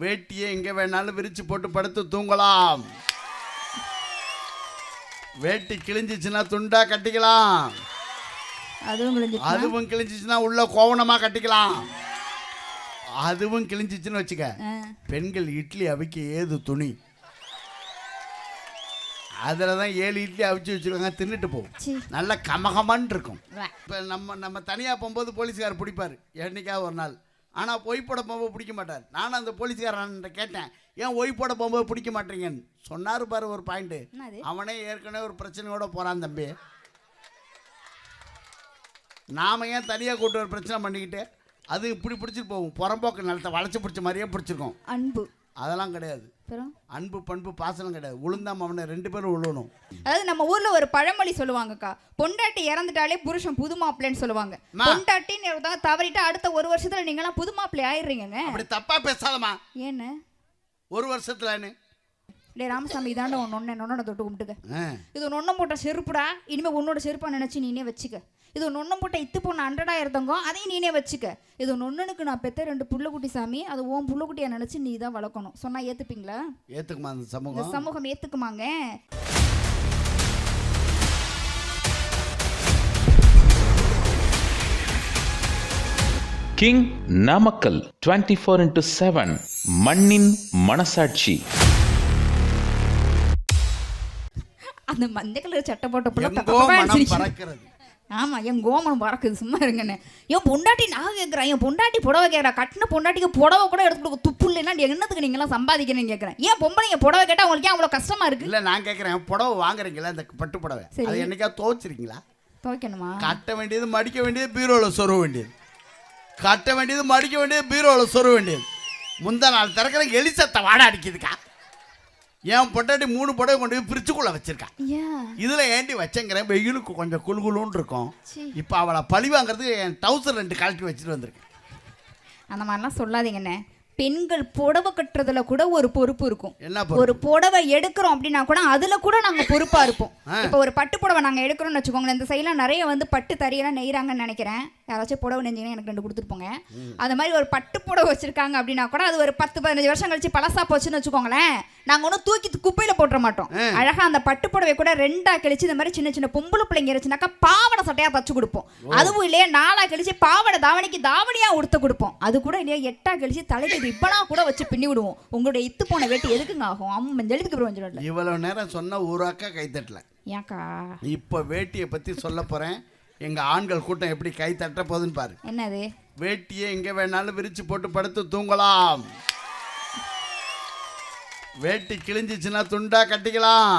வேட்டியை எங்க வேணாலும் விரிச்சு போட்டு படுத்து தூங்கலாம். வேட்டி கிழிஞ்சிச்சுன்னா துண்டா கட்டிக்கலாம். அதுவும் கிழிஞ்சிச்சுன்னா? உள்ள கோவணமா கட்டிக்கலாம். அதுவும் கிழிஞ்சிச்சுன்னு வச்சுக்க பெண்கள் இட்லி அவிக்க ஏது துணி? அதில் தான் ஏழு இட்லி அவிச்சு வச்சுருக்காங்க தின்னுட்டு போகும். நல்ல கமகமன்னு இருக்கும். இப்போ நம்ம நம்ம தனியாக போகும்போது போலீஸ்கார் பிடிப்பார். என்னைக்காவது ஒரு நாள். ஆனால் ஒய் போட போகும்போது பிடிக்க மாட்டார். நானும் அந்த போலீஸ்காரன்ட்ட கேட்டேன் ஏன் ஒய் போட போகும்போது பிடிக்க மாட்டீங்கன்னு? சொன்னார் பாரு ஒரு பாயிண்ட்டு? அவனே ஏற்கனவே ஒரு பிரச்சனையோட போகிறான் தம்பி. நாம ஏன் தனியாக கூட்டு ஒரு பிரச்சனை பண்ணிக்கிட்டு அது இப்படி பிடிச்சிட்டு போகும். புறம்போக்கு நிலத்தை வளைச்சி பிடிச்ச மாதிரியே பிடிச்சிருக்கோம். அன்பு. அதெல்லாம் கிடையாது. அன்பு பண்பு பாசனம் கிடையாது. உளுந்தாம அவனை ரெண்டு பேரும் உழுவணும். அதாவது நம்ம ஊர்ல ஒரு பழமொழி சொல்லுவாங்கக்கா பொண்டாட்டி இறந்துட்டாலே புருஷன் புது மாப்பிள்ளைன்னு சொல்லுவாங்க. பொண்டாட்டின்னு ஒருத்தவங்க தவறிட்டா அடுத்த ஒரு வருஷத்துல நீங்களாம் புது மாப்பிள்ளை ஆயிடுறீங்கங்க. அப்படி தப்பா பேசாதம்மா. ஏன்னு? ஒரு வருஷத்துலன்னு டேய் ராமசாமி இதாண்ட உன் நொண்ணை. நொண்ணனை தொட்டு கும்பிட்டுக்க. இது நொண்ணம் போட்ட செருப்புடா. இனிமே உன்னோட செருப்பா நினைச்சு நீனே வச்சுக்க. இது நொண்ணம் போட்ட இத்து போன அண்டடாயிரத்தவங்க அதையும் நீனே வச்சுக்க. இது நொண்ணனுக்கு நான் பெத்த ரெண்டு புள்ளக்குட்டி சாமி அது உன் புள்ளக்குட்டியை நினைச்சு நீ தான் வளர்க்கணும். சொன்னா ஏத்துப்பீங்களா? ஏத்துக்குமா அந்த சமூகம்? சமூகம் ஏத்துக்குமாங்க. King Namakkal twenty four into seven மண்ணின் மனசாட்சி. அந்த மஞ்சள் கலர் சட்டை போட்ட புள்ள எங்கோ தப்பா மனம் அடிச்சிருச்சு. பறக்கிறது. ஆமா என் கோமனம் பறக்குது. சும்மா இருங்கண்ணே. என் பொண்டாட்டி நான் கேட்குறேன் என் பொண்டாட்டி புடவை கேட்குறா கட்டின பொண்டாட்டிக்கு புடவை கூட எடுத்து கொடுக்க துப்பு இல்லைன்னா என்னத்துக்கு நீங்களாம் சம்பாதிக்கிறேன்னு கேட்குறேன் ஏன் பொம்பளைங்க புடவை கேட்டால் உங்களுக்கு ஏன் அவ்வளோ கஷ்டமா இருக்கு? இல்ல நான் கேட்குறேன் புடவை வாங்குறீங்களா? இந்த பட்டு புடவை. சரி. அது என்னைக்கா துவைச்சிருக்கீங்களா? துவைக்கணுமா? கட்ட வேண்டியது மடிக்க வேண்டியது பீரோவில் சொருக வேண்டியது. கட்ட வேண்டியது மடிக்க வேண்டியது பீரோவில் சொருக வேண்டியது. முந்தா நாள் திறக்கிற எலிசத்தை வாட அடிக்குதுக்கா. என் பொண்டாட்டி மூணு புடவை கொண்டு போய் ஃப்ரிட்ஜுக்குள்ளே வச்சிருக்கா. இதில் ஏண்டி வச்சேங்கிறேன் வெயிலுக்கு கொஞ்சம் குளுகுலுன்னு இருக்கும். இப்போ அவளை பழி வாங்குறதுக்கு என் டவுசர் ரெண்டு கழட்டி வச்சுட்டு வந்திருக்கேன். அந்த மாதிரிலாம் சொல்லாதீங்கண்ணே பெண்கள் புடவை கட்டுறதுல கூட ஒரு பொறுப்பு இருக்கும்? ஒரு புடவை எடுக்கிறோம் அப்படின்னா கூட அதுல கூட நாங்க பொறுப்பா இருப்போம். இப்போ ஒரு பட்டு புடவை நாங்க எடுக்கிறோம்னு வச்சுக்கோங்களேன் இந்த சைடில் நிறைய வந்து பட்டு தறியெல்லாம் நெய்றாங்கன்னு நினைக்கிறேன். யாராச்சும் புடவை நெஞ்சிங்கன்னா எனக்கு ரெண்டு கொடுத்துட்டு போங்க அந்த மாதிரி ஒரு பட்டு புடவை வச்சிருக்காங்க அப்படின்னா கூட அது ஒரு பத்து பதினஞ்சு வருஷம் கழிச்சு பழசா போச்சுன்னு வச்சுக்கோங்களேன் நாங்க ஒன்றும் தூக்கி குப்பையில போட்டுற மாட்டோம். அழகா அந்த பட்டு புடவை கூட ரெண்டா கழிச்சு இந்த மாதிரி சின்ன சின்ன பொம்பளை பிள்ளைங்க இருந்துச்சுனாக்கா பாவாடை சட்டையா தச்சு கொடுப்போம். அதுவும் இல்லையா நாலா கழிச்சு பாவாடை தாவணிக்கு தாவணியா உடுத்து கொடுப்போம். அது கூட இல்லையா எட்டா கழிச்சு தலைக்கு ரிப்பனா கூட வச்சு பின்னி விடுவோம். உங்களுடைய இத்து போன வேட்டு எதுக்குங்க ஆகும்? அம்மா எழுதுக்கு பிரயோஜனம் இல்லை இவ்வளவு நேரம் சொன்ன ஒரு அக்கா கைத்தட்டல ஏன்க்கா? இப்போ வேட்டியை பற்றி சொல்ல போகிறேன் எங்கள் ஆண்கள் கூட்டம் எப்படி கை தட்ட போகுதுன்னு பாரு. என்னது? வேட்டியை எங்கே வேணாலும் விரிச்சு போட்டு படுத்து தூங்கலாம். வேட்டி கிழிஞ்சிச்சுன்னா துண்டா கட்டிக்கலாம்.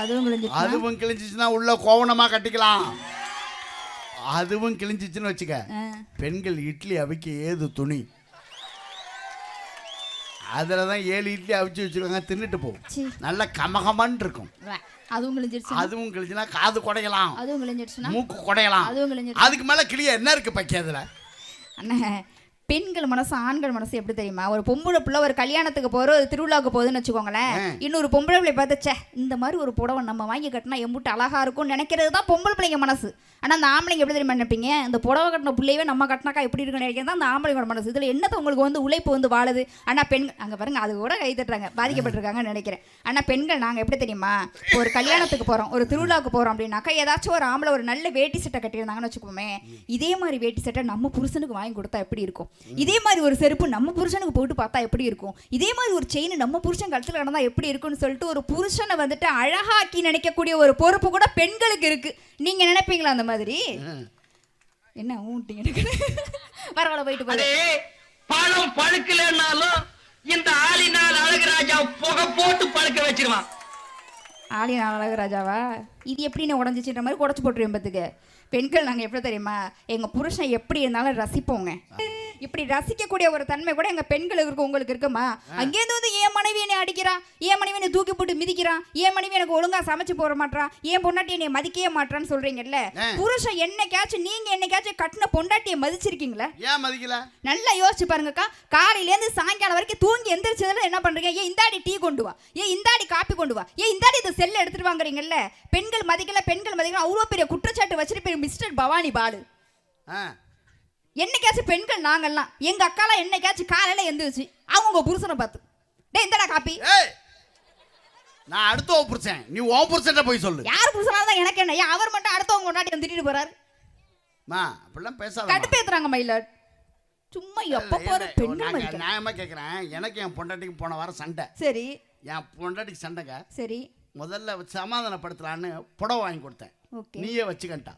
அதுவும் அதுவும் கிழிஞ்சிச்சுன்னா உள்ள கோவணமா கட்டிக்கலாம். அதுவும் கிழிஞ்சிச்சுன்னு வச்சுக்க. பெண்கள் இட்லி அவிக்க ஏது துணி? அதில் தான் ஏழு இட்லி அவிச்சு வச்சுருக்காங்க தின்னுட்டு போகும். நல்ல கமகமன்னு இருக்கும். அதுவும் விழுந்துருச்சு அதுவும் கிழிச்சுன்னா காது குடையலாம். அதுவும் விழுந்துருச்சுன்னா மூக்கு குடையலாம். அதுவும் விழுந்துருச்சு அதுக்கு மேலே கிளிய என்ன இருக்கு பக்கி அதில்? அண்ணே பெண்கள் மனசு ஆண்கள் மனசு எப்படி தெரியுமா? ஒரு பொம்பளை பிள்ளை ஒரு கல்யாணத்துக்கு போகிறோம் ஒரு திருவிழாவுக்கு போகுதுன்னு வச்சுக்கோங்களேன் இன்னொரு பொம்பளை பிள்ளை பார்த்து ச்சே இந்த மாதிரி ஒரு புடவை நம்ம வாங்கி கட்டினா எம்புட்டு அழகா இருக்கும்னு நினைக்கிறது தான் பொம்பளை பிள்ளைங்க மனசு. ஆனால் அந்த ஆம்பளைங்க எப்படி தெரியுமா நினைப்பீங்க? இந்த புடவை கட்டின பிள்ளையவே நம்ம கட்டினாக்கா எப்படி இருக்குன்னு நினைக்கிறது தான் அந்த ஆம்பளைங்களோட மனசு. இதில் என்னத்தை உங்களுக்கு வந்து உழைப்பு வந்து வாழுது? ஆனால் பெண்கள் அங்கே பாருங்க அது கூட கை தட்டுறாங்க. பாதிக்கப்பட்டிருக்காங்கன்னு நினைக்கிறேன். ஆனால் பெண்கள் நாங்கள் எப்படி தெரியுமா? ஒரு கல்யாணத்துக்கு போகிறோம் ஒரு திருவிழாவுக்கு போகிறோம் அப்படின்னாக்கா ஏதாச்சும் ஒரு ஆம்பளை ஒரு நல்ல வேட்டி சட்டை கட்டியிருந்தாங்கன்னு வச்சுக்கோமே இதே மாதிரி வேட்டி சட்டை நம்ம புருஷனுக்கு வாங்கி கொடுத்தா எப்படி இருக்கும்? இதே மாதிரி ஒரு செருப்பு நம்ம புருஷனுக்கு போட்டு பார்த்தா எப்படி இருக்கும்? இதே மாதிரி ஒரு செயின் நம்ம புருஷன் கழுத்தில் கிடந்தா எப்படி இருக்கும்னு சொல்லிட்டு ஒரு புருஷனை வந்துட்டு அழகாக்கி நினைக்கக்கூடிய ஒரு பொறுப்பு கூட பெண்களுக்கு இருக்கு. நீங்க நினைப்பீங்களா அந்த மாதிரி? என்ன ஊட்டிங்க பரவாயில்ல போயிட்டு போகுது பழம் பழுக்கலன்னாலும் இந்த ஆளினால் அழகுராஜா புகை போட்டு பழுக்க வச்சிருவான். ஆலியன் அழகராஜாவா இது எப்படி உடஞ்சிச்சுன்ற மாதிரி உடச்சு போட்டுருவேன் பத்துக்கு பெண்கள் நாங்கள் எப்படி தெரியுமா? எங்கள் புருஷன் எப்படி இருந்தாலும் ரசிப்போங்க. இப்படி ரசிக்கக்கூடிய ஒரு தன்மை கூட எங்கள் பெண்களுக்கு இருக்கு உங்களுக்கு இருக்குமா? அங்கேருந்து வந்து என் மனைவி என்னை அடிக்கிறான் என் மனைவி என்னை தூக்கி போட்டு மிதிக்கிறான் என் மனைவி எனக்கு ஒழுங்கா சமைச்சு போட மாட்டான் என் பொண்டாட்டி என்னை மதிக்கவே மாட்டான்னு சொல்றீங்கல்ல? புருஷன் என்னைக்காச்சும் நீங்க என்னைக்காச்சும் கட்டின பொண்டாட்டியை மதிச்சிருக்கீங்களா? ஏன் மதிக்கல? நல்லா யோசிச்சு பாருங்கக்கா காலையிலேருந்து சாயங்காலம் வரைக்கும் தூங்கி எந்திரிச்சதுல என்ன பண்றீங்க? ஏன் இந்தாடி டீ கொண்டு வா. ஏன் இந்தாடி காப்பி கொண்டு வா. ஏன் இந்தாடி இந்த செல்ல எடுத்துட்டு வாங்குறீங்கல்ல? பெண்கள் மதிக்கல பெண்கள் மதிக்கல. அவ்வளோ பெரிய குற்றச்சாட்டு வச்சிருப்பீங்க மிஸ்டர் பவானி பாலு. என்னைக்காச்சும் பெண்கள் நாங்கெல்லாம் எங்க அக்காலாம் என்னைக்காச்சும் காலையில எந்திரிச்சு அவங்க புருஷனை பார்த்து டேய் இந்தடா காப்பி. நான் அடுத்த புருஷன். நீ ஓ புருஷன்ட்ட போய் சொல்லு. யார் புருஷனா தான் எனக்கு என்ன? ஏன் அவர் மட்டும் அடுத்தவங்க முன்னாடி வந்து திட்டிட்டு போறாரு. மா அப்படிலாம் பேசாத கடுப்பேத்துறாங்க மயிலாட் சும்மா எப்ப போற பெண்கள் மதிக்க நியாயமா கேட்குறேன் எனக்கு என் பொண்டாட்டிக்கு போன வாரம் சண்டை. சரி. என் பொண்டாட்டிக்கு சண்டைங்க சரி. முதல்ல சமாதானப்படுத்தலான்னு புடவை வாங்கி கொடுத்தேன். நீயே வச்சுக்கன்ட்டா.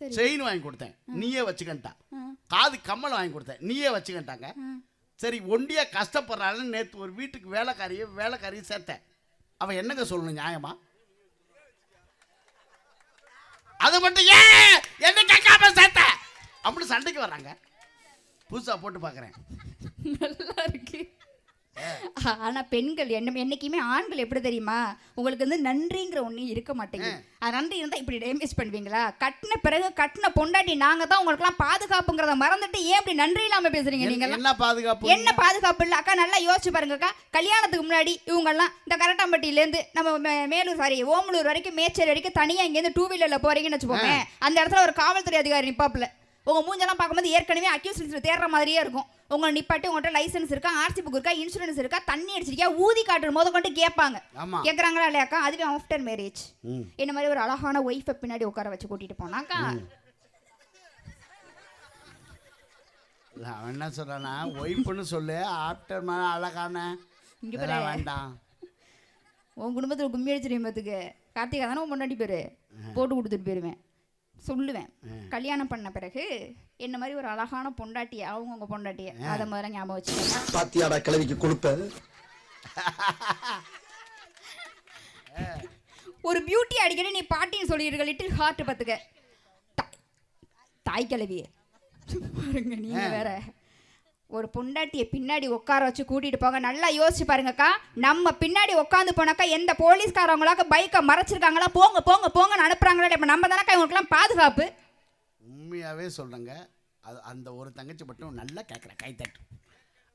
செயின் வாங்கி கொடுத்தேன். நீயே வச்சுக்கன்ட்டா. ஆ. காது கம்மல் வாங்கி கொடுத்தேன். நீயே வச்சுக்கன்ட்டாங்க. சரி ஒண்டியா கஷ்டப்படுறாள்னு நேற்று ஒரு வீட்டுக்கு வேலைக்காரியை வேலைக்காரியை சேர்த்தேன். அவன் என்னங்க சொல்லணும் நியாயமா? அது மட்டும் ஏன்? என்ன கேட்காம சேர்த்த? அப்படின்னு சண்டைக்கு வர்றாங்க. புதுசா போட்டு பார்க்குறேன். நல்லா இருக்கு. ஆனா பெண்கள் என்ன என்னைக்குமே ஆண்கள் எப்படி தெரியுமா? உங்களுக்கு வந்து நன்றிங்கிற ஒண்ணு இருக்க மாட்டேங்குது. அது நன்றி இருந்தா இப்படி டேமேஜ் பண்ணுவீங்களா? கட்டின பிறகு கட்டின பொண்டாட்டி நாங்க தான் உங்களுக்குலாம் பாதுகாப்புங்கிறத மறந்துட்டு ஏன் இப்படி நன்றி இல்லாம பேசுறீங்க நீங்க என்ன பாதுகாப்பு? என்ன பாதுகாப்பு இல்லை? அக்கா நல்லா யோசிச்சு பாருங்கக்கா. கல்யாணத்துக்கு முன்னாடி இவங்கெல்லாம் இந்த கரட்டாம்பட்டியிலேருந்து நம்ம மேலூர் சாரி ஓமலூர் வரைக்கும் மேச்சேரி வரைக்கும் தனியாக இங்கேருந்து டூ வீலரில் போறீங்கன்னு வச்சுக்கோங்க அந்த இடத்துல ஒரு காவல்துறை அதிகாரி நிப்பாப்புல. உங்கள் மூஞ்செல்லாம் பார்க்கும்போது ஏற்கனவே அக்யூஸ் லிஸ்ட்டில் தேடுற மாதிரியே இருக்கும். உங்களை நிப்பாட்டி உங்கள்கிட்ட லைசன்ஸ் இருக்கா ஆர்சி புக் இருக்கா இன்சூரன்ஸ் இருக்கா தண்ணி அடிச்சிருக்கியா ஊதி காட்டுற போது கொண்டு கேட்பாங்க. கேட்குறாங்களா இல்லையாக்கா அதுவே ஆஃப்டர் மேரேஜ் என்ன மாதிரி ஒரு அழகான ஒய்ஃபை பின்னாடி உட்கார வச்சு கூட்டிட்டு போனாக்கா அவன் என்ன சொல்றானா ஒய்ஃப்னு சொல்லு ஆஃப்டர் மேலே அழகான. இங்க. வேண்டாம். உன் குடும்பத்தில் கும்மி அடிச்சிருவேன் பார்த்துக்கு கார்த்திகா தானே உன் பொண்டாட்டி பேர்? போட்டு கொடுத்துட்டு போயிடுவேன் சொல்லுவேன். கல்யாணம் பண்ண பிறகு என்ன மாதிரி ஒரு அழகான பொண்டாட்டிய அவங்கவுங்க பொண்டாட்டிய அதை முதல்ல ஞாபகம் வச்சுக்கோங்க. பாத்தியாடா கிழவிக்கு கொடுப்ப? ஒரு பியூட்டி அடிக்கடி நீ பாட்டின்னு சொல்லிடுங்க லிட்டில் ஹார்ட் பார்த்துக்க தா- தாய் கிழவியே பாருங்க நீங்க வேற. ஒரு பொண்டாட்டியை பின்னாடி உட்கார வச்சு கூட்டிட்டு போங்க. நல்லா யோசிச்சு பாருங்கக்கா. நம்ம பின்னாடி உட்காந்து போனாக்கா எந்த போலீஸ்காரவங்களாக்க பைக்கை மறைச்சிருக்காங்களா? போங்க போங்க போங்கன்னு அனுப்புறாங்களா. இப்போ நம்ம தானக்கா இவங்களுக்குலாம் பாதுகாப்பு? உண்மையாகவே சொல்கிறேங்க அது அந்த ஒரு தங்கச்சி மட்டும் நல்லா கேட்குறேன் கைத்தட்டு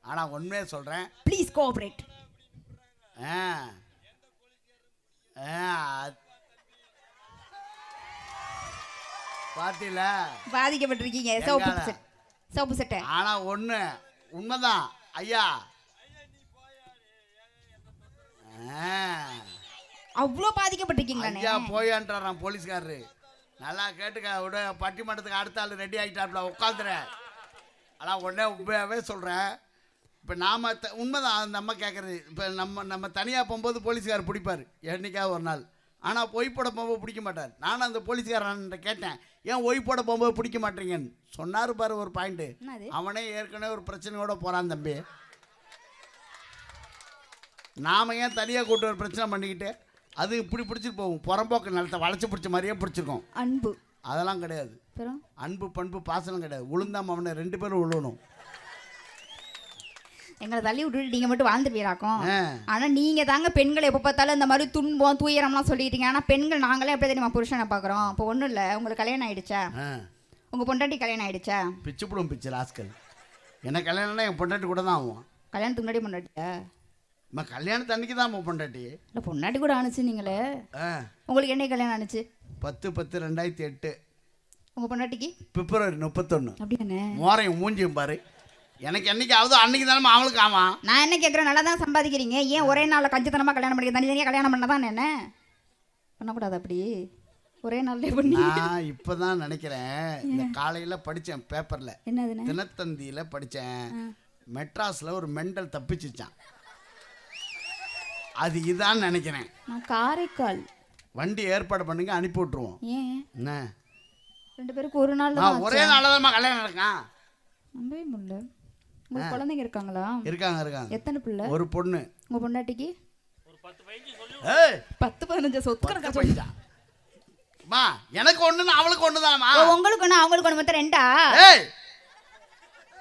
ஆனால் உண்மையை சொல்கிறேன் ப்ளீஸ் கோஆப்ரேட் ஆ. ஆ பாத்தீல பாதிக்கப்பட்டிருக்கீங்க. சோப்பு எங்கால? செட் சோப்பு சட்டை. ஆனால் ஒன்று உண்மைதான். ஐயா. அவ்வளோ பாதிக்கப்பட்டிருக்கீங்களாண்ணே ஐயா போயான்றான் போலீஸ்காரரு. நல்லா கேட்டுக்க விட பட்டிமன்றத்துக்கு அடுத்த ஆள் ரெடி ஆகிட்டாப்ல உட்காந்துறேன் ஆனால் உடனே உண்மையாகவே சொல்கிறேன் இப்போ நாம் த உண்மைதான் அந்த அம்மா கேட்குறது இப்போ நம்ம நம்ம தனியாக போகும்போது போலீஸ்காரர் பிடிப்பார். என்னைக்காவது ஒரு நாள். ஆனால் ஒய் போட போகும்போது பிடிக்க மாட்டார். நானும் அந்த போலீஸ்காரன்ட்ட கேட்டேன் ஏன் ஒய் போட போகும்போது பிடிக்க மாட்டீங்கன்னு? சொன்னார் பாரு ஒரு பாயிண்ட்டு? அவனே ஏற்கனவே ஒரு பிரச்சனையோட போகிறான் தம்பி. நாம ஏன் தனியாக கூட்டு ஒரு பிரச்சனை பண்ணிக்கிட்டு அது இப்படி பிடிச்சிட்டு போகும். புறம்போக்கு நிலத்தை வளைச்சி பிடிச்ச மாதிரியே பிடிச்சிருக்கோம். அன்பு. அதெல்லாம் கிடையாது. அன்பு பண்பு பாசனம் கிடையாது. உளுந்தாம அவனை ரெண்டு பேரும் உழுவணும். எங்களை தள்ளி விட்டுட்டு நீங்க மட்டும் வாழ்ந்துருவீராக்கும் ஆ. ஆனா நீங்க தாங்க பெண்களை எப்போ பார்த்தாலும் இந்த மாதிரி துன்பம் துயரம்லாம் சொல்லிட்டீங்க. ஆனா பெண்கள் நாங்களே எப்படி தெரியுமா புருஷனை பார்க்குறோம். இப்போ ஒன்றும் இல்லை. உங்களுக்கு கல்யாணம் ஆயிடுச்சா? ஆ. உங்க பொண்டாட்டி கல்யாணம் ஆயிடுச்சா? பிச்சு பிடும் பிச்சு ராஸ்கல் எனக்கு கல்யாணம்னா என் பொண்டாட்டி கூட தான் ஆகும். கல்யாணத்துக்கு முன்னாடி பொண்டாட்டியா? நம்ம கல்யாணத்து அன்னைக்கு தான் பொண்டாட்டி. இல்லை பொண்டாட்டி கூட ஆணுச்சு நீங்களே. உங்களுக்கு என்ன கல்யாணம் ஆணுச்சு? பத்து பத்து ரெண்டாயிரத்தி எட்டு. உங்க பொண்டாட்டிக்கு? பிப்ரவரி முப்பத்தொன்று அப்படி என்ன மோரையும் மூஞ்சியும் பாரு. எனக்கு என்னைக்காவது அன்னைக்கு தானே அவளுக்கு ஆமாம் நான் என்ன கேட்குறேன் நல்லா தான் சம்பாதிக்கிறீங்க. ஏன் ஒரே நாளில் கஞ்சத்தனமாக கல்யாணம் பண்ணிக்க தனித்தனியாக கல்யாணம் பண்ண தான் என்ன? பண்ணக்கூடாது அப்படி. ஒரே நாள்லயே பண்ணி. நான் இப்போ தான் நினைக்கிறேன் இந்த காலையில் படித்தேன் பேப்பரில். என்னதுன்னு? தினத்தந்தியில் படித்தேன் மெட்ராஸில் ஒரு மெண்டல் தப்பிச்சிச்சான். அது இதான் நினைக்கிறேன். நான் காரைக்கால். வண்டி ஏற்பாடு பண்ணுங்க அனுப்பி விட்ருவோம் ஏன்? என்ன? ரெண்டு பேருக்கு ஒரு நாள் தான் ஒரே நாளில் கல்யாணம் நடக்கான் நம்பவே முடியல. உங்களுக்கு குழந்தைங்க இருக்காங்களா? இருக்காங்க இருக்காங்க. எத்தனை பிள்ளை? ஒரு பொண்ணு. உங்க பொண்டாட்டிக்கு? ஏய்! பத்து பதினஞ்சு சொத்து கணக்கா பைசா. அம்மா எனக்கு ஒண்ணுன்னு அவளுக்கு ஒன்று தானம்மா ஓ, உங்களுக்கு ஒன்று அவங்களுக்கு ஒன்று மொத்தம் ரெண்டா? ஏய்!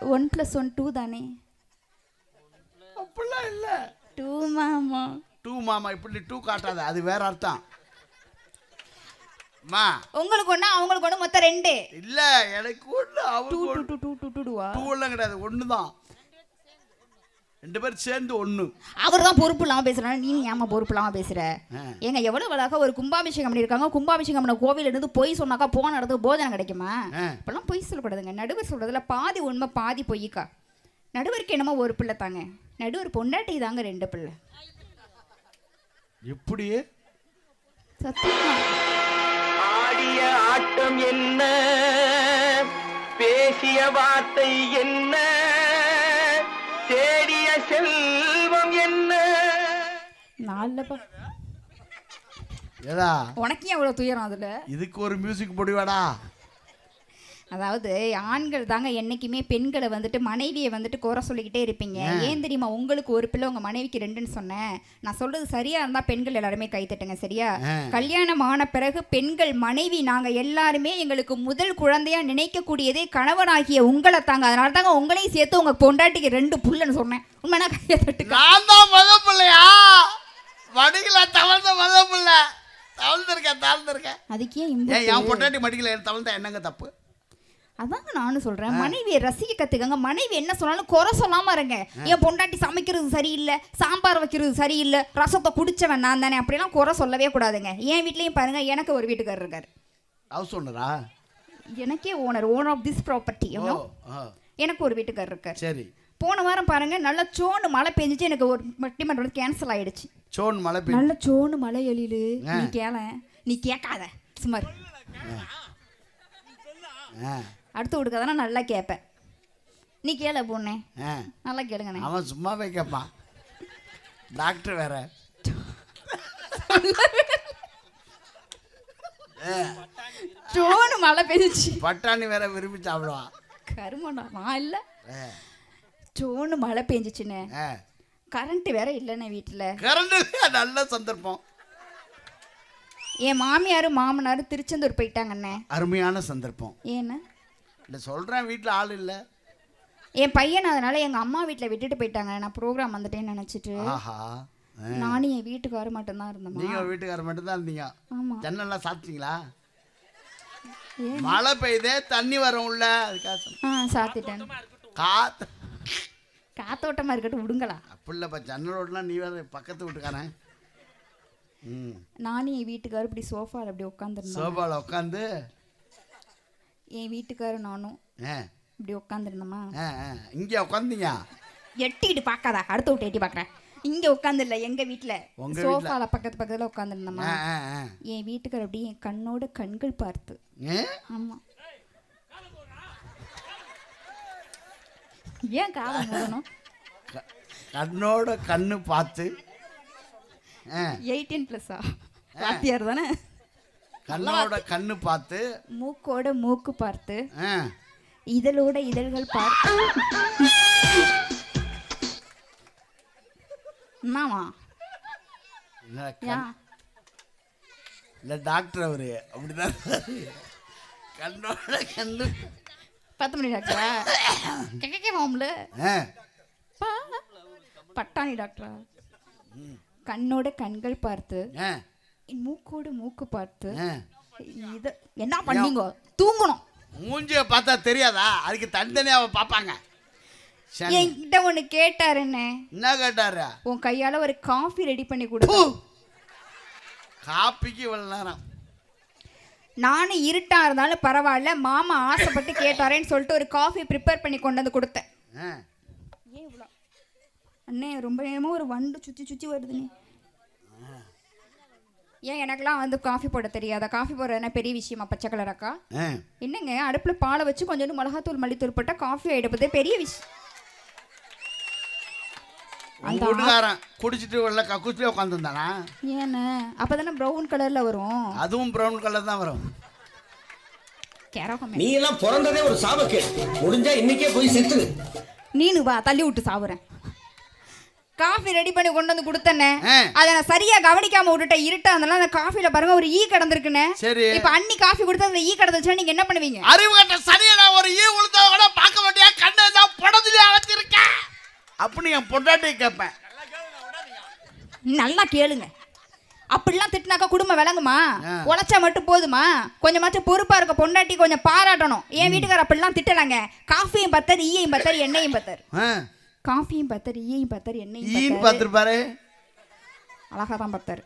ஒன் ப்ளஸ் ஒன் டூ தானே? அப்படிலாம் இல்லை. டூ மாமா. டூ மாமா இப்படி டூ காட்டாத. அது வேற அர்த்தம். உங்களுக்கு ஒன்று அவங்களுக்கு ஒன்று மொத்தம் ரெண்டு. இல்ல எனக்கு ஒண்ணு டூ அவளுக்கு டூ டூ டூ டூ கிடையாது ஒன்று தான் ரெண்டு பேரும் சேர்ந்து ஒண்ணு. அவர் தான் பொறுப்பு இல்லாம பேசுறாரு. நீ ஏமா பொறுப்பு இல்லாம பேசுற? ஆ. ஏங்க எவ்வளவு அழகா ஒரு கும்பாபிஷேகம் பண்ணியிருக்காங்க. கும்பாபிஷேகம் பண்ண கோவில் இருந்து பொய் சொன்னாக்கா போன இடத்துக்கு போஜனம் கிடைக்குமா. இப்பெல்லாம் பொய் சொல்லக்கூடாதுங்க. நடுவர் சொல்றதுல பாதி உண்மை பாதி பொய்க்கா. நடுவருக்கு என்னமோ ஒரு பிள்ளை தாங்க. நடுவர் பொண்டாட்டி தாங்க ரெண்டு பிள்ளை. எப்படி? சத்தியமா? ஆடிய ஆட்டம் என்ன? பேசிய வார்த்தை என்ன? தேடிய செல்வம் என்ன? நாலுப்பா ஏதா உனக்கு ஏன் அவ்வளோ துயரம் அதுல? இதுக்கு ஒரு மியூசிக் போடுவாடா அதாவது ஆண்கள் தாங்க என்னைக்குமே பெண்களை வந்துட்டு மனைவியை வந்துட்டு குறை சொல்லிக்கிட்டே இருப்பீங்க. ஏன்? தெரியுமா? உங்களுக்கு ஒரு பிள்ளை உங்க மனைவிக்கு ரெண்டுன்னு சொன்னேன். நான் சொல்றது சரியா இருந்தா பெண்கள் எல்லாருமே கை தட்டுங்க சரியா. கல்யாணம் ஆன பிறகு பெண்கள் மனைவி நாங்க எல்லாருமே எங்களுக்கு முதல் குழந்தையா நினைக்கக்கூடியதே கணவனாகிய உங்களை தாங்க. அதனால தாங்க உங்களையும் சேர்த்து உங்க பொண்டாட்டிக்கு ரெண்டு புள்ளன்னு சொன்னேன். உண்மைனா கையை நான் தான் முத பிள்ளையா? மடிக்கல தவழ்ந்த முத பிள்ளை. தவழ்ந்திருக்கேன் தவழ்ந்திருக்கேன். அதுக்கே. என் பொட்டாட்டி மடிக்கல தவழ்ந்தா என்னங்க தப்பு? அதாங்க நானும் சொல்றேன். மனைவியை ரசிக்க கத்துக்கங்க. மனைவி என்ன சொன்னாலும் குறை சொல்லாம இருங்க. என் பொண்டாட்டி சமைக்கிறது சரியில்லை சாம்பார் வைக்கிறது சரியில்லை ரசத்தை குடிச்சவன் நான் தானே அப்படிலாம் குறை சொல்லவே கூடாதுங்க. என் வீட்லயும் பாருங்க எனக்கு ஒரு வீட்டுக்காரர் இருக்காரு. ஹவுஸ் ஓனரா எனக்கே owner owner of this property எனக்கு ஒரு வீட்டுக்காரர் இருக்காரு. சரி. போன வாரம் பாருங்க நல்ல சோன்னு மழை பெஞ்சிச்சு எனக்கு ஒரு பட்டிமன்றம் கேன்சல் ஆயிடுச்சு. சோன் மழை நல்ல சோன்னு மழை எழிலு. நீ கேள நீ கேட்காத சுமார் அடுத்து விடுக்காதானே நல்லா கேட்பேன். நீ கேள பொண்ணே. நல்லா கேளுங்கண்ணே. அவன் சும்மாவே கேட்பான். டாக்டர் வேற. சோன்னு மழை பெஞ்சிச்சு. பட்டாணி வேற விரும்பி சாப்பிடுவான். கருமண்டா நான் இல்லை. சோன்னு மழை பெஞ்சிச்சுன்னு. கரண்ட் வேற இல்லைண்ணே வீட்டில். கரண்ட் நல்ல சந்தர்ப்பம். என் மாமியாரும் மாமனாரும் திருச்செந்தூர் போயிட்டாங்கண்ணே. அருமையான சந்தர்ப்பம். ஏன்னு? இல்லை சொல்கிறேன் வீட்டில் ஆள் இல்லை. என் பையன் அதனால எங்கள் அம்மா வீட்டில் விட்டுட்டு போயிட்டாங்க. நான் ப்ரோக்ராம் வந்துட்டேன்னு நினச்சிட்டு. ஆஹா. நானும் என் வீட்டுக்காரர் மட்டும்தான் இருந்தோமா நீங்கள் வீட்டுக்காரர் மட்டும்தான் இருந்தீங்க. ஆமாம் ஜன்னல்லாம் சாப்பிட்டீங்களா? மழை பெய்யுதே தண்ணி வரும் உள்ள. அதுக்காக. ஆ சாத்திட்டேன். காத்து காத்தோட்டமாக இருக்கட்டும் விடுங்களா. அப்படில்லப்பா ஜன்னல் ஓட்டலாம் நீ வேற பக்கத்து வீட்டுக்காரன். ம். நானும் என் வீட்டுக்காரர் இப்படி சோஃபாவில் அப்படி உட்காந்துருந்தோம் சோபாவில் உட்காந்து என் வீட்டுக்காரர் நானும் இப்படி உட்காந்துருந்தோமா இங்கே உட்காந்தீங்க எட்டிக்கிட்டு பார்க்காதா அடுத்த விட்டு எட்டி பார்க்குறேன். இங்கே உட்காந்துடல எங்கள் வீட்டில் உங்க சோஃபாவில் பக்கத்து பக்கத்தில் உட்காந்துருந்தோமா என் வீட்டுக்காரர் அப்படியே என் கண்ணோட கண்கள் பார்த்து. ஆமாம் ஏன் காலம் மூடணும்? கண்ணோட கண்ணு பார்த்து. எயிட்டீன் ப்ளஸ்ஸா வாத்தியார் தானே? கண்ணோட கண்ணு பார்த்து மூக்கோட மூக்கு பார்த்து இதழோட இதழ்கள் பார்த்து. என்னவா இல்லை டாக்டர் அவரு. அப்படிதான் கண்ணோட கண்ணு. பத்து மணி டாக்டரா? கேட்க மாம்ல. ஆ. பா. பட்டாணி டாக்டரா? கண்ணோட கண்கள் பார்த்து ஆ மூக்கோட மூக்கு பார்த்து இத என்ன பண்ணீங்க? தூங்கணும். மூஞ்சிய பார்த்தா தெரியாதா? அதுக்கு தனித்தனியாக பார்ப்பாங்க. சரி என்கிட்ட ஒன்று கேட்டாரு என்ன? என்ன கேட்டாரு? உன் கையால ஒரு காஃபி ரெடி பண்ணி கொடு. காப்பிக்கு இவ்வளோ நேரம். நானும் இருட்டா இருந்தாலும் பரவாயில்ல மாமா ஆசைப்பட்டு கேட்டாரேன்னு சொல்லிட்டு ஒரு காஃபி ப்ரிப்பேர் பண்ணி கொண்டு வந்து கொடுத்தேன். ஆ. ஏன் இவ்வளோ அண்ணே ரொம்ப நேரமாக ஒரு வண்டு சுற்றி சுற்றி வருதுண்ணே. ஏன் எனக்கெல்லாம் வந்து காஃபி போட தெரியாதா? காஃபி போடுறது என்ன பெரிய விஷயமா பச்சை கலராக்கா என்னங்க அடுப்பில் பாலை வச்சு கொஞ்சோண்டு மிளகாத்தூள் மல்லித்தூள் போட்டால் காஃபி ஆகிடுப்பதே பெரிய விஷயம் உங்க வீட்டுக்காரன் குடிச்சிட்டு உள்ள கக்கூசிலே உட்காந்துருந்தானா ஏண்ணே அப்போ தானே ப்ரௌன் கலரில் வரும். அதுவும் ப்ரௌன் கலர் தான் வரும். கேரகமே நீ எல்லாம் பிறந்ததே ஒரு சாபக்கேடு. முடிஞ்சா இன்னைக்கே போய் செத்துரு. நீனு வா தள்ளி விட்டு சாவுறேன். காஃபி ரெடி பண்ணி கொண்டு வந்து கொடுத்தனே. அதை நான் சரியா கவனிக்காம விட்டுட்டேன். இருட்டா இருந்தாலும் அந்த காஃபில பாருங்க ஒரு ஈ கிடந்திருக்குண்ணே சரி. இப்ப அண்ணி காஃபி கொடுத்தா அந்த ஈ கிடந்துச்சுன்னா நீங்க என்ன பண்ணுவீங்க? அறிவு கட்ட சனியனை ஒரு ஈ உளுத்தா கூட பார்க்க மாட்டியா? கண்ணை தான் புடத்துலயே அழைச்சிருக்கேன் அப்படி என் பொண்டாட்டி கேட்பேன். நல்லா கேளுங்க. அப்படிலாம் திட்டினாக்கா குடும்பம் விளங்குமா. உழைச்சா மட்டும் போதுமா? கொஞ்சமாச்சும் பொறுப்பா இருக்க பொண்டாட்டி கொஞ்சம் பாராட்டணும். என் வீட்டுக்கார அப்படிலாம் திட்டலாங்க. காஃபியும் பத்தாரு ஈயையும் பத்தாரு எண்ணெயும் பத்தாரு ஆ. காஃபியும் பத்தார் ஈயும் ஈன்னு பத்தார். பார்த்துருப்பாரு அழகா தான் பார்த்தாரு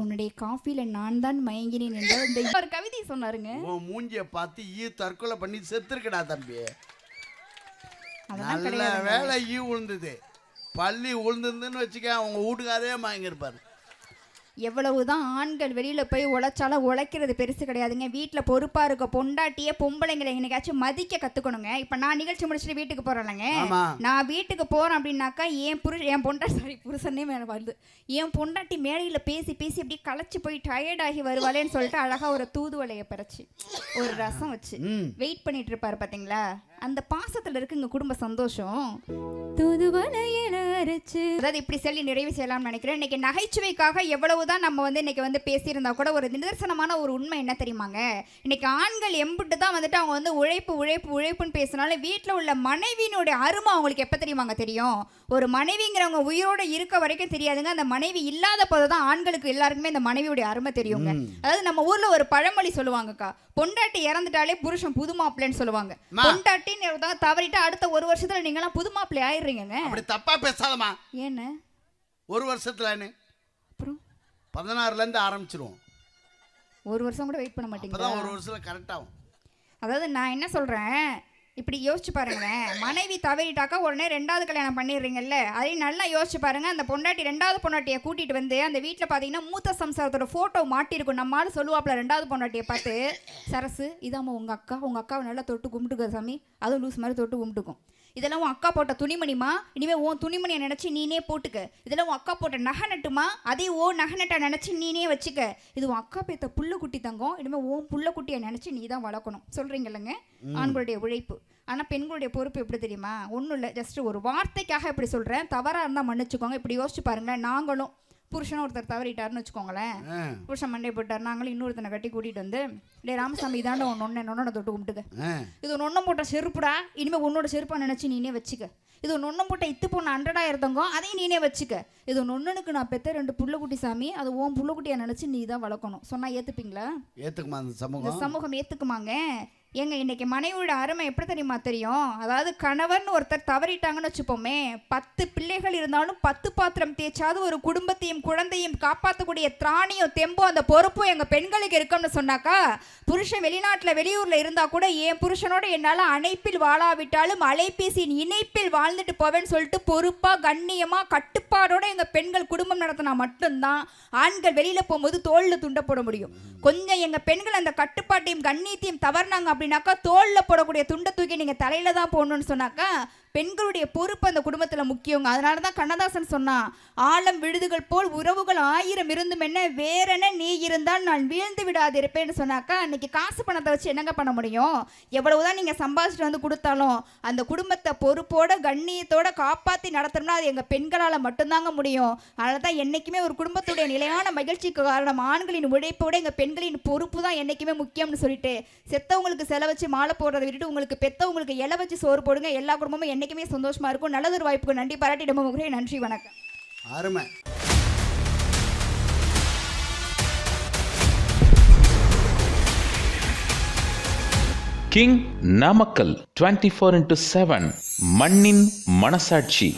உன்னுடைய காஃபில நான் தான் மயங்கினேன் என்ற இந்த ஒரு கவிதை சொன்னாருங்க. உன் மூஞ்சிய பார்த்து ஈ தற்கொலை பண்ணி செத்துருக்கடா தம்பி. நல்ல வேலை ஈ உழுந்தது. பள்ளி உழுந்துருந்துன்னு வச்சுக்க அவங்க வீட்டுக்காரே எவ்வளவுதான் ஆண்கள் வெளியில போய் உழைச்சாலும் உழைக்கிறது பெருசு கிடையாதுங்க. வீட்டில் பொறுப்பா இருக்க பொண்டாட்டியே பொம்பளைங்களை என்னைக்காச்சும் மதிக்க கத்துக்கணுங்க. இப்போ நான் நிகழ்ச்சி முடிச்சுட்டு வீட்டுக்கு போறேன்லங்க. ஆமா. நான் வீட்டுக்கு போறேன் அப்படின்னாக்கா என் புருஷ என் பொண்டா சாரி புருஷனே மேலே வருது. என் பொண்டாட்டி மேடையில் பேசி பேசி அப்படியே களைச்சு போய் டயர்ட் ஆகி வருவாளேன்னு சொல்லிட்டு அழகா ஒரு தூதுவளைய பறிச்சு ஒரு ரசம் வச்சு வெயிட் பண்ணிட்டு இருப்பாரு பாத்தீங்களா? அந்த பாசத்துல இருக்குங்க குடும்ப சந்தோஷம். அதாவது இப்படி சொல்லி நிறைவு செய்யலாம்னு நினைக்கிறேன். இன்னைக்கு நகைச்சுவைக்காக எவ்வளவுதான் நம்ம வந்து இன்னைக்கு வந்து பேசியிருந்தா கூட ஒரு நிதர்சனமான ஒரு உண்மை என்ன தெரியுமாங்க? இன்னைக்கு ஆண்கள் எம்பிட்டு தான் வந்துட்டு அவங்க வந்து உழைப்பு உழைப்பு உழைப்புன்னு பேசினாலும் வீட்டில் உள்ள மனைவியினுடைய அருமை அவங்களுக்கு எப்போ தெரியுமாங்க தெரியும்? ஒரு மனைவிங்கிறவங்க உயிரோட இருக்க வரைக்கும் தெரியாதுங்க. அந்த மனைவி இல்லாத போது தான் ஆண்களுக்கு எல்லாருக்குமே இந்த மனைவியுடைய அருமை தெரியுங்க. அதாவது நம்ம ஊர்ல ஒரு பழமொழி சொல்லுவாங்கக்கா பொண்டாட்டி இறந்துட்டாலே புருஷன் புது மாப்பிள்ளைன்னு சொல்லுவாங்க. பொண்டாட்டின்னு ஒருத்தவங்க தவறிட்டா அடுத்த ஒரு வருஷத்துல நீங்களாம் புது மாப்பிள்ளை ஆயிடுறீங்கங்க. அப்படி தப்பா பேசாதம்மா. ஏன்னு? ஒரு வருஷத்துலன்னு. அப்புறம்? பதினாறுலேருந்து ஆரம்பிச்சிருவோம். ஒரு வருஷம் கூட வெயிட் பண்ண அப்பதான் ஒரு வருஷத்துல கரெக்ட் ஆகும். அதாவது நான் என்ன சொல்றேன்? இப்படி யோசிச்சு பாருங்களேன். மனைவி தவறிட்டாக்கா உடனே ரெண்டாவது கல்யாணம் பண்ணிடுறீங்கல்ல? அதையும் நல்லா யோசிச்சு பாருங்க. அந்த பொண்டாட்டி ரெண்டாவது பொண்டாட்டியை கூட்டிட்டு வந்து அந்த வீட்டில் பார்த்தீங்கன்னா மூத்த சம்சாரத்தோட ஃபோட்டோ மாட்டிருக்கும் நம்மளால சொல்லுவாப்ல ரெண்டாவது பொண்டாட்டியை பார்த்து சரசு இதாம்மா உங்கள் அக்கா. உங்கள் அக்காவை நல்லா தொட்டு கும்பிட்டுக்க சாமி. அதுவும் லூஸ் மாதிரி தொட்டு கும்பிட்டுக்கும். இதெல்லாம் உன் அக்கா போட்ட துணிமணிமா இனிமேல் உன் துணிமணியை நினச்சி நீனே போட்டுக்க. இதெல்லாம் உன் அக்கா போட்ட நகை நட்டுமா அதே ஓ நகை நட்டை நினச்சி நீனே வச்சுக்க. இது உன் அக்கா பேத்த புள்ள குட்டி தங்கம். இனிமேல் உன் புள்ள குட்டியை நினச்சி நீ தான் வளர்க்கணும் சொல்கிறீங்கல்லங்க ஆண்களுடைய உழைப்பு. ஆனால் பெண்களுடைய பொறுப்பு எப்படி தெரியுமா? ஒன்றும் இல்லை. ஜஸ்ட் ஒரு வார்த்தைக்காக இப்படி சொல்கிறேன் தவறாக இருந்தால் மன்னிச்சுக்கோங்க. இப்படி யோசிச்சு பாருங்களேன். நாங்களும் புருஷனும் ஒருத்தர் தவறிட்டாருன்னு வச்சுக்கோங்களேன். புருஷன் மண்டே போட்டார். நாங்களும் இன்னொருத்தனை கட்டி கூட்டிகிட்டு வந்து டே ராமசாமி இதாண்ட உன் நொண்ணை. நொண்ணனை தொட்டு கும்பிட்டுக்க. இது நொண்ணம் போட்ட செருப்புடா. இனிமே உன்னோட செருப்பா நினைச்சு நீனே வச்சுக்க. இது நொண்ணம் போட்ட இத்து பொண்ணு அண்டடாயிரத்தவங்க அதையும் நீனே வச்சுக்க. இது நொண்ணனுக்கு நான் பெத்த ரெண்டு புள்ளக்குட்டி சாமி. அது உன் புள்ளக்குட்டியை நினைச்சு நீ தான் வளர்க்கணும். சொன்னா ஏத்துப்பீங்களா? ஏத்துக்குமா அந்த இந்த சமூகம் சமூகம் ஏத்துக்குமாங்க. ஏங்க இன்னைக்கு மனைவியோட அருமை எப்படி தெரியுமா தெரியும்? அதாவது கணவன் ஒருத்தர் தவறிட்டாங்கன்னு வச்சுப்போமே பத்து பிள்ளைகள் இருந்தாலும் பத்து பாத்திரம் தேய்ச்சாவது ஒரு குடும்பத்தையும் குழந்தையும் காப்பாற்றக்கூடிய திராணியும் தெம்பும் அந்த பொறுப்பும் எங்க பெண்களுக்கு இருக்கும்னு சொன்னாக்கா புருஷன் வெளிநாட்டில் வெளியூர்ல இருந்தா கூட என் புருஷனோட என்னால் அணைப்பில் வாழாவிட்டாலும் அலைபேசியின் இணைப்பில் வாழ்ந்துட்டு போவேன்னு சொல்லிட்டு பொறுப்பா கண்ணியமா கட்டுப்பாடோட எங்க பெண்கள் குடும்பம் நடத்தினா மட்டும்தான் ஆண்கள் வெளியில போகும்போது தோல்ல துண்டப்பட போட முடியும். கொஞ்சம் எங்க பெண்கள் அந்த கட்டுப்பாட்டையும் கண்ணியத்தையும் தவறுனாங்க அப்படின்னாக்கா தோளில் போடக்கூடிய துண்டை தூக்கி நீங்க தலையில தான் போடணும்னு சொன்னாக்கா பெண்களுடைய பொறுப்பு அந்த குடும்பத்தில் முக்கியங்க. அதனால தான் கண்ணதாசன் சொன்னான் ஆழம் விழுதுகள் போல் உறவுகள் ஆயிரம் இருந்தும் என்ன? வேறென நீ இருந்தால் நான் வீழ்ந்து விடாதிருப்பேன்னு சொன்னாக்கா அன்னைக்கு காசு பணத்தை வச்சு என்னங்க பண்ண முடியும்? எவ்வளவுதான் நீங்கள் சம்பாதிச்சுட்டு வந்து கொடுத்தாலும் அந்த குடும்பத்தை பொறுப்போட கண்ணியத்தோட காப்பாற்றி நடத்தணும்னா அது எங்கள் பெண்களால் மட்டும்தாங்க முடியும். அதனால தான் என்னைக்குமே ஒரு குடும்பத்துடைய நிலையான மகிழ்ச்சிக்கு காரணம் ஆண்களின் உழைப்போட எங்கள் பெண்களின் பொறுப்பு தான் என்னைக்குமே முக்கியம்னு சொல்லிட்டு செத்தவங்களுக்கு செலவச்சு மாலை போடுறதை விட்டுட்டு உங்களுக்கு பெத்தவங்களுக்கு இலை வச்சு சோறு போடுங்க எல்லா குடும்பமும் என்னைக்குமே சந்தோஷமா இருக்கும். நல்லதொரு வாய்ப்புக்கு நன்றி. பாராட்டி நம்ம நன்றி. வணக்கம். அருமை. King Namakkal twenty four into seven மண்ணின் மனசாட்சி.